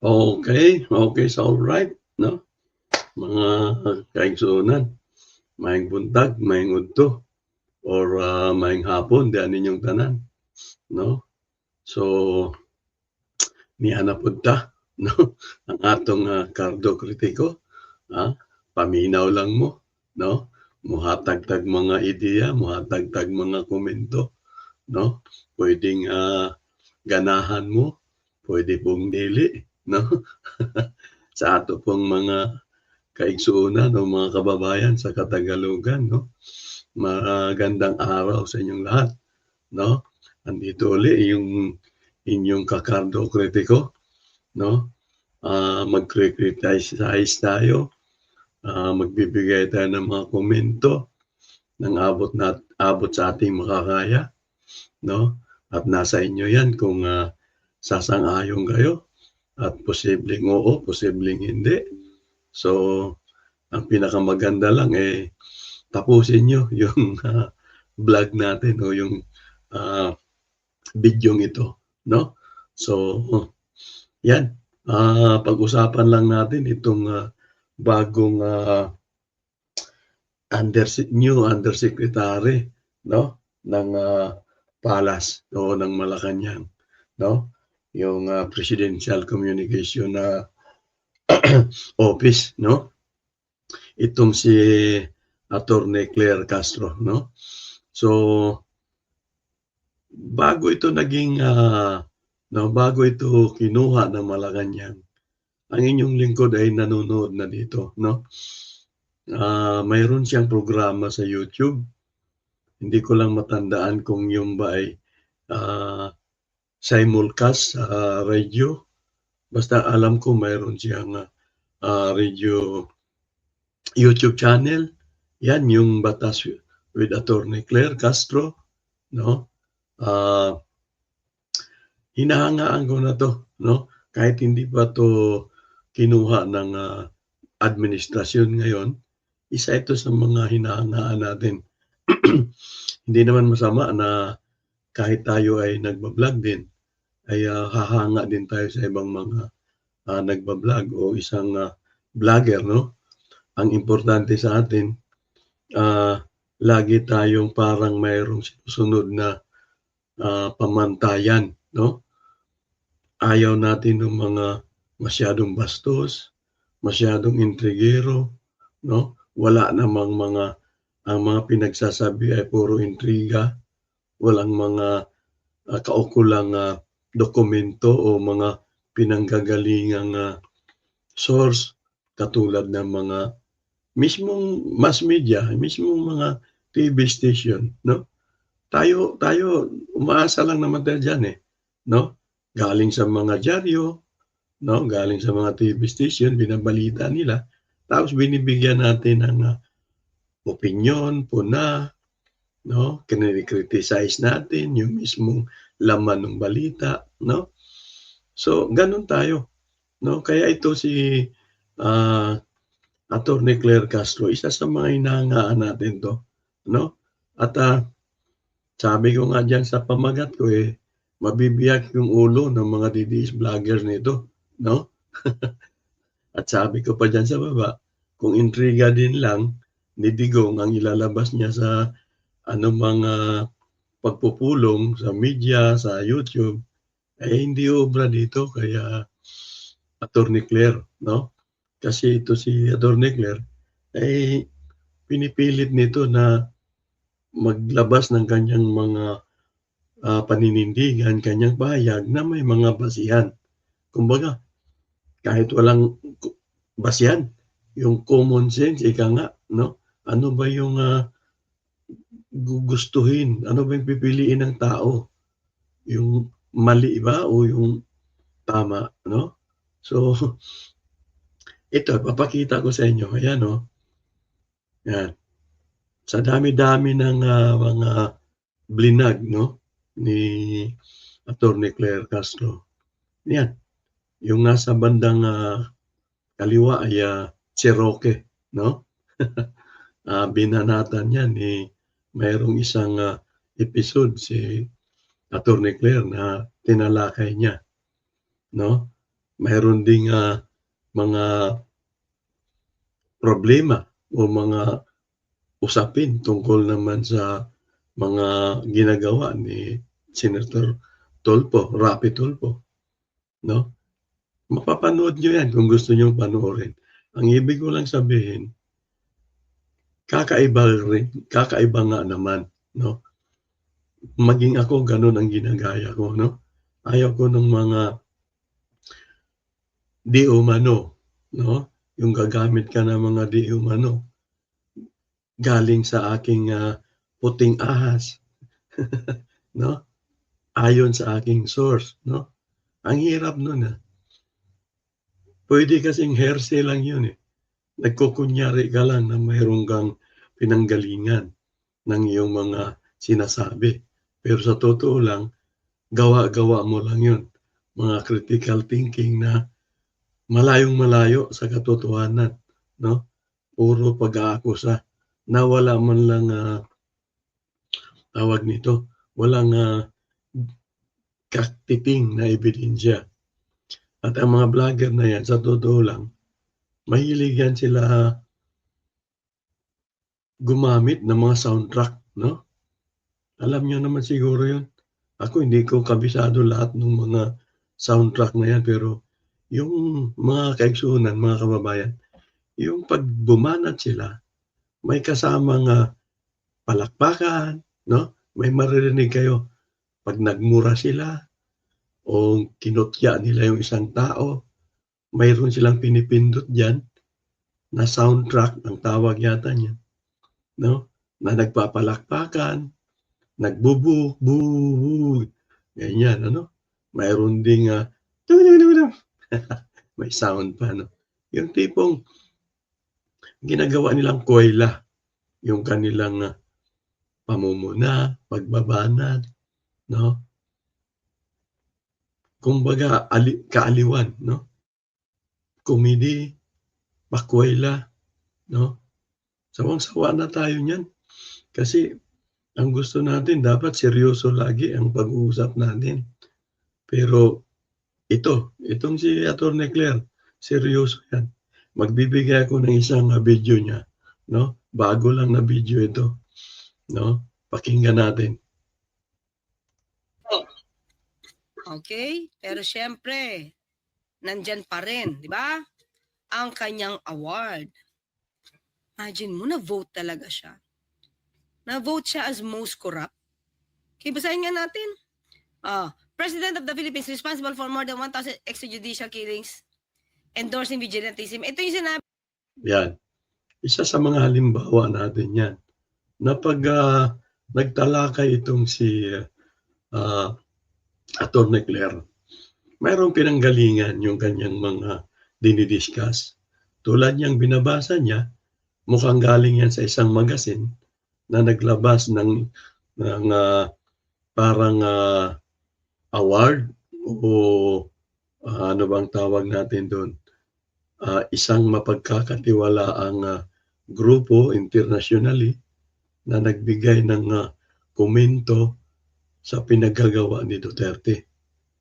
Okay, okay, so alright, no? Mga kaigsuonan, maayong buntag, maayong udto, or uh, maayong hapon, di ninyong tanan, no? So, niya na punta, no? Ang atong uh, kardo kritiko, ha? paminaw lang mo, no? Muhatag-tag mga ideya, muhatag-tag mga komento, no? Pwedeng uh, ganahan mo, pwede pong dili, no? sa ato pong mga kaigsuunan o mga kababayan sa Katagalugan, no? Magandang araw sa inyong lahat, no? Andito uli yung inyong kakardo kritiko, no? Uh, mag-criticize tayo, uh, magbibigay tayo ng mga komento ng abot na abot sa ating makakaya, no? At nasa inyo yan kung uh, sasang-ayon kayo at posibleng oo, posibleng hindi. So, ang pinakamaganda lang eh tapusin nyo yung uh, vlog natin o yung uh, video ito, no? So, yan. Uh, pag-usapan lang natin itong uh, bagong uh, under new undersecretary, no? ng uh, Palas o ng Malacanang, no? Yung uh, Presidential Communication na uh, Office, no? Itong si Attorney Claire Castro, no? So, bago ito naging, uh, no, bago ito kinuha ng Malacanang, ang inyong lingkod ay nanonood na dito, no? Uh, mayroon siyang programa sa YouTube. Hindi ko lang matandaan kung yung ba ay uh, simulcast sa uh, radio. Basta alam ko mayroon siyang uh, radio YouTube channel. Yan yung Batas with Attorney Claire Castro, no? Uh, hinahangaan ko na to, no? Kahit hindi pa to kinuha ng uh, administrasyon ngayon, isa ito sa mga hinahangaan natin. hindi naman masama na kahit tayo ay nagbablog din, ay uh, hahanga din tayo sa ibang mga uh, nagbablog o isang uh, vlogger, no? Ang importante sa atin, uh, lagi tayong parang mayroong sinusunod na uh, pamantayan, no? Ayaw natin ng mga masyadong bastos, masyadong intrigero, no? Wala namang mga ang mga pinagsasabi ay puro intriga, walang mga uh, kaukulang uh, dokumento o mga pinanggagalingang uh, source katulad ng mga mismong mass media, mismong mga TV station, no? Tayo tayo umaasa lang naman tayo diyan eh, no? Galing sa mga dyaryo, no? Galing sa mga TV station, binabalita nila. Tapos binibigyan natin ng uh, opinion, puna, no? Kinri-criticize natin yung mismong laman ng balita, no? So, ganun tayo, no? Kaya ito si uh, Attorney Claire Castro, isa sa mga inahangaan natin to, no? At uh, sabi ko nga diyan sa pamagat ko eh, mabibiyak yung ulo ng mga DDS vloggers nito, no? At sabi ko pa diyan sa baba, kung intriga din lang ni Digong ang ilalabas niya sa ano mga pagpupulong sa media, sa YouTube, eh hindi obra dito kaya Attorney Claire, no? Kasi ito si Attorney Claire, eh pinipilit nito na maglabas ng kanyang mga uh, paninindigan, kanyang bayag na may mga basihan. Kumbaga, kahit walang basihan, yung common sense, ika nga, no? Ano ba yung uh, gugustuhin? Ano ba yung pipiliin ng tao? Yung mali ba o yung tama, no? So, ito, papakita ko sa inyo. Ayan, no? Yan. Sa dami-dami ng uh, mga blinag, no? Ni Attorney Claire Castro. Yan. Yung nasa bandang uh, kaliwa ay uh, Cherokee, no? uh, binanatan yan ni mayroong isang uh, episode si Attorney Claire na tinalakay niya no mayroon ding ah, mga problema o mga usapin tungkol naman sa mga ginagawa ni Senator Tolpo, Rapi Tolpo. No? Mapapanood nyo yan kung gusto nyo panoorin. Ang ibig ko lang sabihin, kakaiba rin, kakaiba nga naman, no? Maging ako ganun ang ginagaya ko, no? Ayaw ko ng mga di umano, no? Yung gagamit ka ng mga di umano galing sa aking ah, puting ahas, no? Ayon sa aking source, no? Ang hirap nun, ah. Pwede kasing hearsay lang yun, eh. Nagkukunyari ka lang na mayroong kang pinanggalingan ng iyong mga sinasabi. Pero sa totoo lang, gawa-gawa mo lang yun. Mga critical thinking na malayong malayo sa katotohanan, no? Puro pag-aakusa na wala man lang ah, tawag nito, walang ah, katiting na ebidensya. At ang mga vlogger na yan, sa totoo lang, mahilig yan sila gumamit ng mga soundtrack, no? Alam niyo naman siguro yun. Ako hindi ko kabisado lahat ng mga soundtrack na yan, pero yung mga kaigsunan, mga kababayan, yung pag bumanat sila, may kasamang ah, palakpakan, no? May maririnig kayo pag nagmura sila o kinutya nila yung isang tao, mayroon silang pinipindot diyan na soundtrack ang tawag yata niya. No? Na nagpapalakpakan, nagbubu, bu, ganyan, ano? Mayroon ding ah, may sound pa, no? Yung tipong ginagawa nilang koyla, yung kanilang ah, pamumuna, pagbabanat, no? Kumbaga, ali, kaaliwan, no? Komedi, pakwela, no? Sawang-sawa na tayo niyan. Kasi ang gusto natin, dapat seryoso lagi ang pag-uusap natin. Pero ito, itong si Atty. Claire, seryoso yan. Magbibigay ako ng isang video niya, no? Bago lang na video ito, no? Pakinggan natin. Okay? Pero syempre, nandyan pa rin, di ba? Ang kanyang award. Imagine mo, na-vote talaga siya. Na-vote siya as most corrupt. Okay, basahin nga natin. Ah, President of the Philippines responsible for more than 1,000 extrajudicial killings endorsing vigilantism. Ito yung sinabi Yan. Isa sa mga halimbawa natin yan. Na pag ah, nagtalakay itong si uh, Atty. Claire, mayroong pinanggalingan yung kanyang mga dinidiscuss. Tulad niyang binabasa niya, mukhang galing yan sa isang magasin na naglabas ng, ng ah, parang ah, award o ah, ano bang tawag natin doon? Ah, isang mapagkakatiwalaang ah, grupo internationally na nagbigay ng ah, komento sa pinagagawa ni Duterte.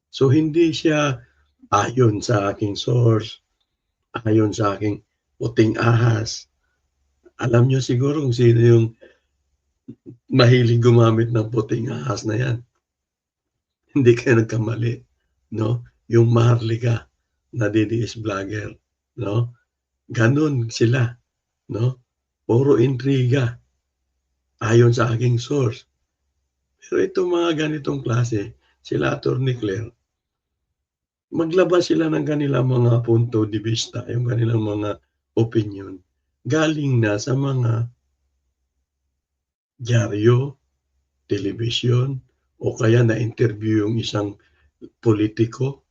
So hindi siya ayon sa aking source, ayon sa aking puting ahas. Alam niyo siguro kung sino yung mahilig gumamit ng puting ahas na yan. Hindi kayo nagkamali, no? Yung Maharlika na DDS vlogger, no? Ganun sila, no? Puro intriga ayon sa aking source. Pero itong mga ganitong klase, sila Atty. Claire, maglabas sila ng kanilang mga punto de vista, yung kanilang mga opinion, galing na sa mga dyaryo, television, o kaya na-interview yung isang politiko.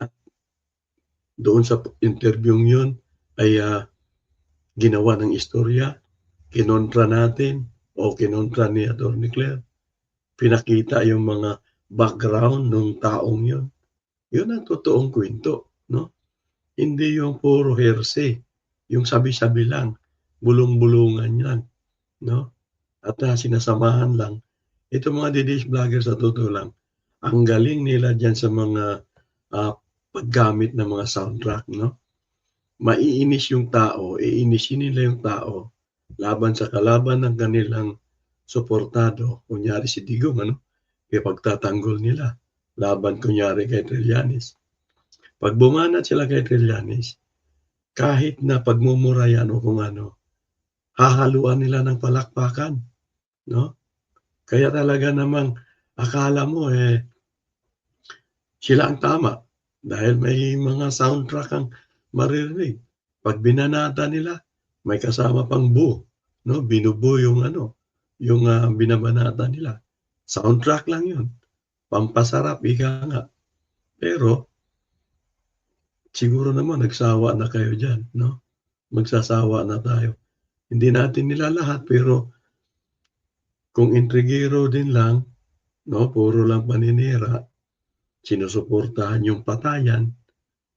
At doon sa interview yun ay ah, ginawa ng istorya, kinontra natin o kinontra ni Atty. Claire. Pinakita yung mga background ng taong yun. Yun ang totoong kwento, no? Hindi yung puro hearsay, yung sabi-sabi lang, bulong-bulungan yan, no? At ah, sinasamahan lang. Ito mga DDS vlogger sa totoo lang, ang galing nila dyan sa mga ah, paggamit ng mga soundtrack, no? Maiinis yung tao, iinisin nila yung tao laban sa kalaban ng kanilang suportado, kunyari si Digong, ano? Kaya pagtatanggol nila, laban kunyari kay Trillanes. Pag bumanat sila kay Trillanes, kahit na pagmumura yan o kung ano, hahaluan nila ng palakpakan, no? Kaya talaga namang akala mo eh sila ang tama dahil may mga soundtrack ang maririnig. Pag binanata nila, may kasama pang bu, no? Binubu yung ano, yung uh, binabanata nila. Soundtrack lang yun. Pampasarap, ika nga. Pero, siguro naman nagsawa na kayo dyan, no? Magsasawa na tayo. Hindi natin nila lahat, pero kung intrigero din lang, no, puro lang paninira, sinusuportahan yung patayan,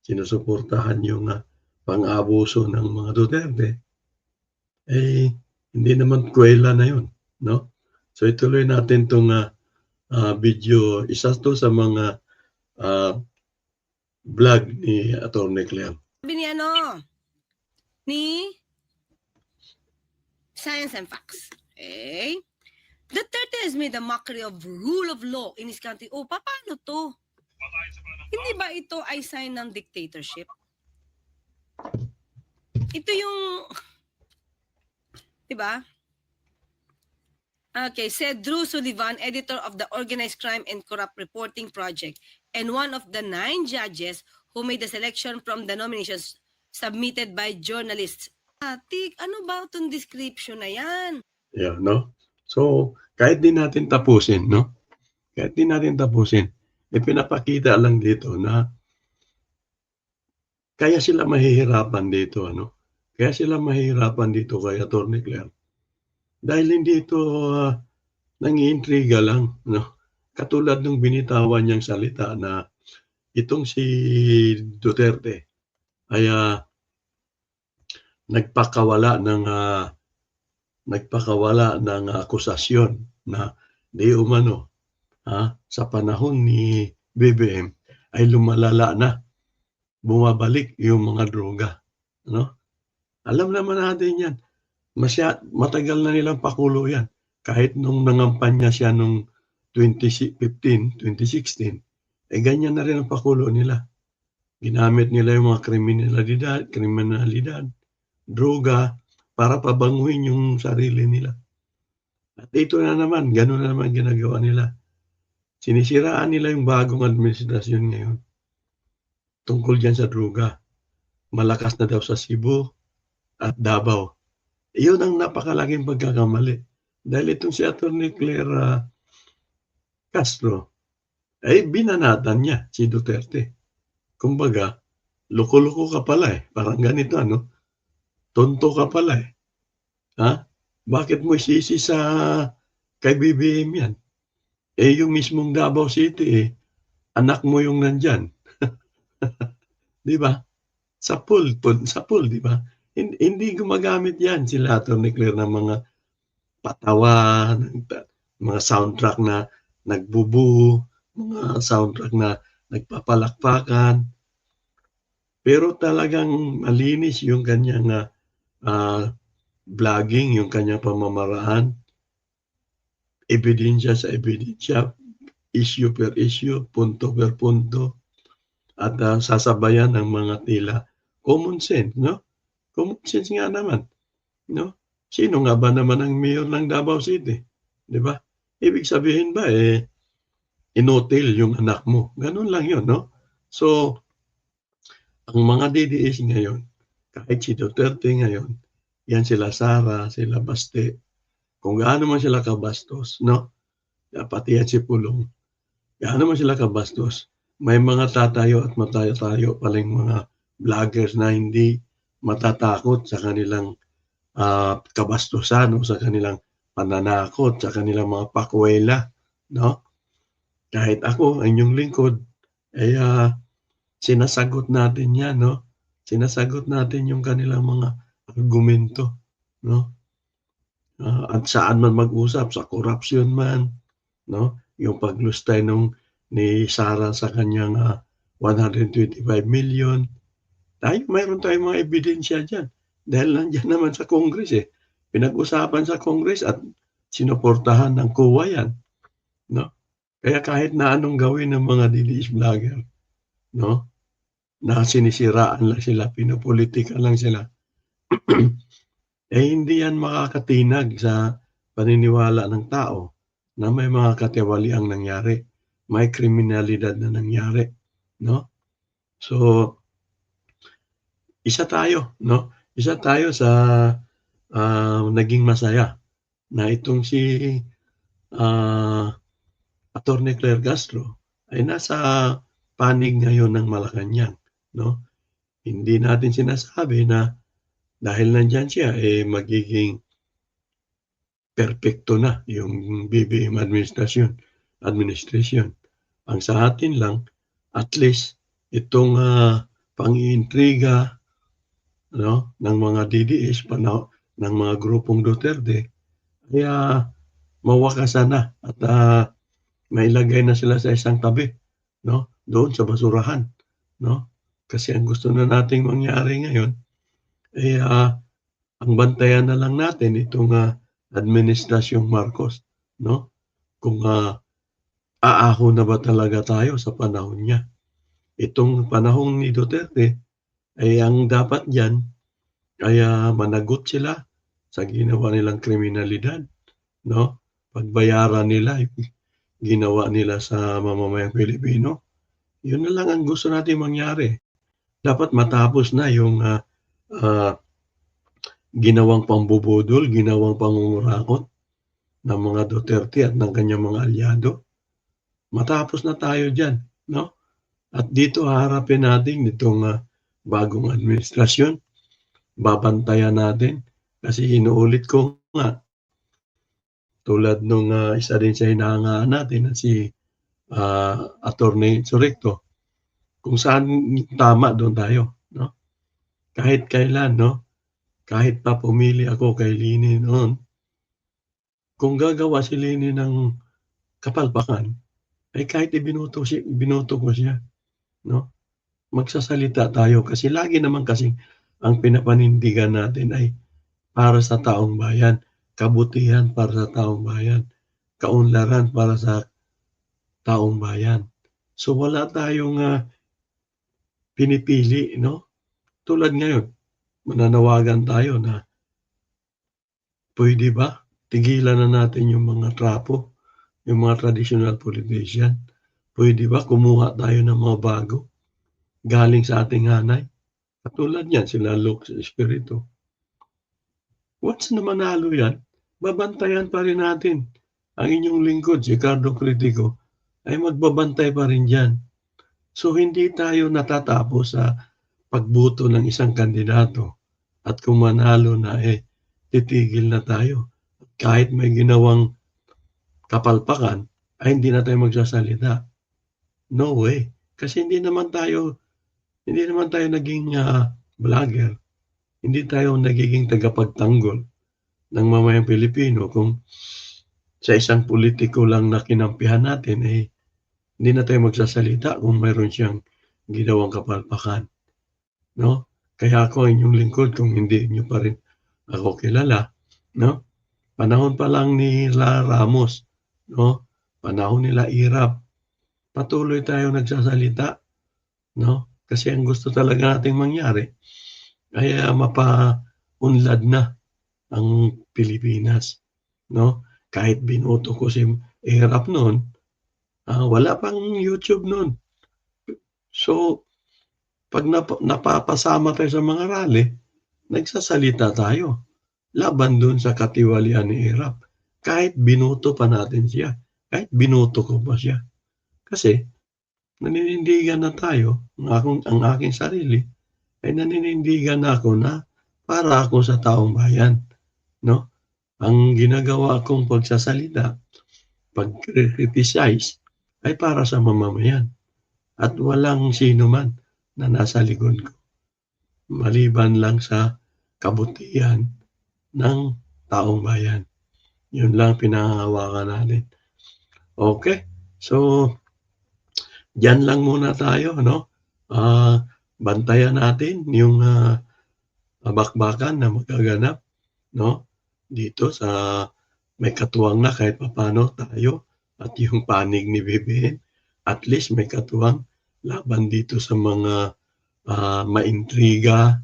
sinusuportahan yung uh, pang-abuso ng mga Duterte, eh, hindi naman kwela na yun, no? So ituloy natin itong uh, uh, video, isa to sa mga uh, vlog ni Atty. Clem. Sabi ni ano, ni Science and Facts. Okay? Duterte has made a mockery of rule of law in his country. Oh, pa- paano to? Hindi ba ito ay sign ng dictatorship? Ito yung, di ba? Okay, said Drew Sullivan, editor of the Organized Crime and Corrupt Reporting Project and one of the nine judges who made the selection from the nominations submitted by journalists. Atik, ano ba itong description na yan? Yeah, no? So, kahit di natin tapusin, no? Kahit di natin tapusin, eh pinapakita lang dito na kaya sila mahihirapan dito, ano? Kaya sila mahihirapan dito kay Atty. Claire. Dahil hindi ito uh, nangiintriga lang, no? Katulad ng binitawan niyang salita na itong si Duterte ay uh, nagpakawala ng uh, nagpakawala ng akusasyon na di umano ha, sa panahon ni BBM ay lumalala na bumabalik yung mga droga no alam naman natin yan Masya, matagal na nilang pakulo yan kahit nung nangampanya siya nung 2015 2016 eh ganyan na rin ang pakulo nila ginamit nila yung mga kriminalidad kriminalidad droga para pabanguhin yung sarili nila. At ito na naman, gano'n na naman ginagawa nila. Sinisiraan nila yung bagong administrasyon ngayon tungkol dyan sa droga. Malakas na daw sa Cebu at Davao. Iyon ang napakalaking pagkakamali. Dahil itong si Atty. Claire Castro, ay binanatan niya si Duterte. Kumbaga, loko-loko ka pala eh. Parang ganito, ano? Tonto ka pala eh. Ha? Bakit mo isisi sa kay BBM yan? Eh, yung mismong Davao City eh, anak mo yung nandyan. di ba? Sa pool, sa pool, di ba? Hindi, hindi gumagamit yan sila Atty. Claire ng mga patawa, mga soundtrack na nagbubu, mga soundtrack na nagpapalakpakan. Pero talagang malinis yung kanyang uh, vlogging, yung kanyang pamamaraan, ebidensya sa ebidensya, issue per issue, punto per punto, at uh, sasabayan ng mga tila common sense, no? Common sense nga naman, no? Sino nga ba naman ang mayor ng Davao City? Di ba? Ibig sabihin ba, eh, inotel yung anak mo. Ganun lang yun, no? So, ang mga DDS ngayon, kahit si Duterte ngayon, yan sila Sara, sila Baste, kung gaano man sila kabastos, no? Pati yan si Pulong, gaano man sila kabastos, may mga tatayo at matayo-tayo paling mga vloggers na hindi matatakot sa kanilang uh, kabastusan o sa kanilang pananakot, sa kanilang mga pakwela, no? Kahit ako, ang inyong lingkod, ay uh, sinasagot natin yan, no? Sinasagot natin yung kanilang mga argumento, no? Uh, at saan man mag-usap, sa corruption man, no? Yung paglustay nung ni Sara sa kanyang uh, 125 million. Tayo, mayroon tayong mga ebidensya dyan. Dahil nandiyan naman sa Congress eh. Pinag-usapan sa Congress at sinuportahan ng COA yan. No? Kaya kahit na anong gawin ng mga DDS vlogger, no? na sinisiraan lang sila, pinopolitika lang sila, eh hindi yan makakatinag sa paniniwala ng tao na may mga katiwali ang nangyari, may kriminalidad na nangyari, no? So isa tayo, no? Isa tayo sa ah, naging masaya na itong si ah, Attorney Claire Castro ay nasa panig ngayon ng Malacanang, no? Hindi natin sinasabi na dahil nandyan siya, eh magiging perfecto na yung BBM administration. administration. Ang sa atin lang, at least itong uh, pang-iintriga no, ng mga DDS, panaw, ng mga grupong Duterte, kaya mawakasan na at uh, mailagay na sila sa isang tabi, no, doon sa basurahan, no? Kasi ang gusto na nating mangyari ngayon, eh, uh, ang bantayan na lang natin itong uh, administrasyong Marcos, no? Kung uh, aaho na ba talaga tayo sa panahon niya. Itong panahon ni Duterte, ay ang dapat diyan ay uh, managot sila sa ginawa nilang kriminalidad, no? Pagbayaran nila, ginawa nila sa mamamayang Pilipino. Yun na lang ang gusto natin mangyari. Dapat matapos na yung uh, uh, ginawang pambubudol, ginawang pangungurakot ng mga Duterte at ng kanyang mga alyado. Matapos na tayo dyan, no? At dito haharapin natin itong uh, bagong administrasyon. Babantayan natin kasi inuulit ko nga tulad nung uh, isa din sa hinahangaan natin na si uh, Attorney Surrecto. Kung saan tama doon tayo, no? Kahit kailan, no? Kahit pa pumili ako kay Lini noon, kung gagawa si Lini ng kapalpakan, ay kahit ibinuto, siya, ibinuto ko siya, no? Magsasalita tayo kasi lagi naman kasi ang pinapanindigan natin ay para sa taong bayan, kabutihan para sa taong bayan, kaunlaran para sa taong bayan. So wala tayong uh, pinipili, no? Tulad ngayon, mananawagan tayo na pwede ba tigilan na natin yung mga trapo, yung mga traditional politician. Pwede ba kumuha tayo ng mga bago galing sa ating hanay? Katulad yan, sila Luke sa Espiritu. Once na manalo yan, babantayan pa rin natin. Ang inyong lingkod, si Cardo Critico, ay magbabantay pa rin dyan. So hindi tayo natatapos sa pagbuto ng isang kandidato at kung manalo na eh, titigil na tayo. Kahit may ginawang kapalpakan, ay hindi na tayo magsasalita. No way. Kasi hindi naman tayo, hindi naman tayo naging uh, vlogger. Hindi tayo nagiging tagapagtanggol ng mamayang Pilipino kung sa isang politiko lang na kinampihan natin, eh, hindi na tayo magsasalita kung mayroon siyang ginawang kapalpakan. No? Kaya ako ang inyong lingkod kung hindi niyo pa rin ako kilala. No? Panahon pa lang ni La Ramos. No? Panahon nila Irap. Patuloy tayo nagsasalita. No? Kasi ang gusto talaga nating mangyari ay uh, mapaunlad na ang Pilipinas. No? Kahit binoto ko si Irap noon, uh, wala pang YouTube noon. So, pag nap- napapasama tayo sa mga rally, nagsasalita tayo laban doon sa katiwalian ni Irap. Kahit binuto pa natin siya, kahit binuto ko pa siya. Kasi, naninindigan na tayo, ang, akong, ang aking sarili, ay naninindigan na ako na para ako sa taong bayan. No? Ang ginagawa kong pagsasalita, pag-criticize, ay para sa mamamayan. At walang sino man na nasa likod ko. Maliban lang sa kabutihan ng taong bayan. Yun lang pinangahawakan natin. Okay, so dyan lang muna tayo, no? ah, bantayan natin yung ah, bakbakan na magaganap no dito sa may katuwang na kahit papano tayo at yung panig ni BBN at least may katuwang laban dito sa mga ah, maintriga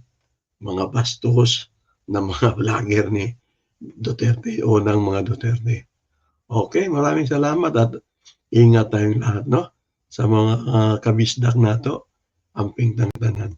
mga bastos na mga vlogger ni Duterte o ng mga Duterte. Okay, maraming salamat at ingat tayong lahat no sa mga ah, kabisdak nato amping tangtanan.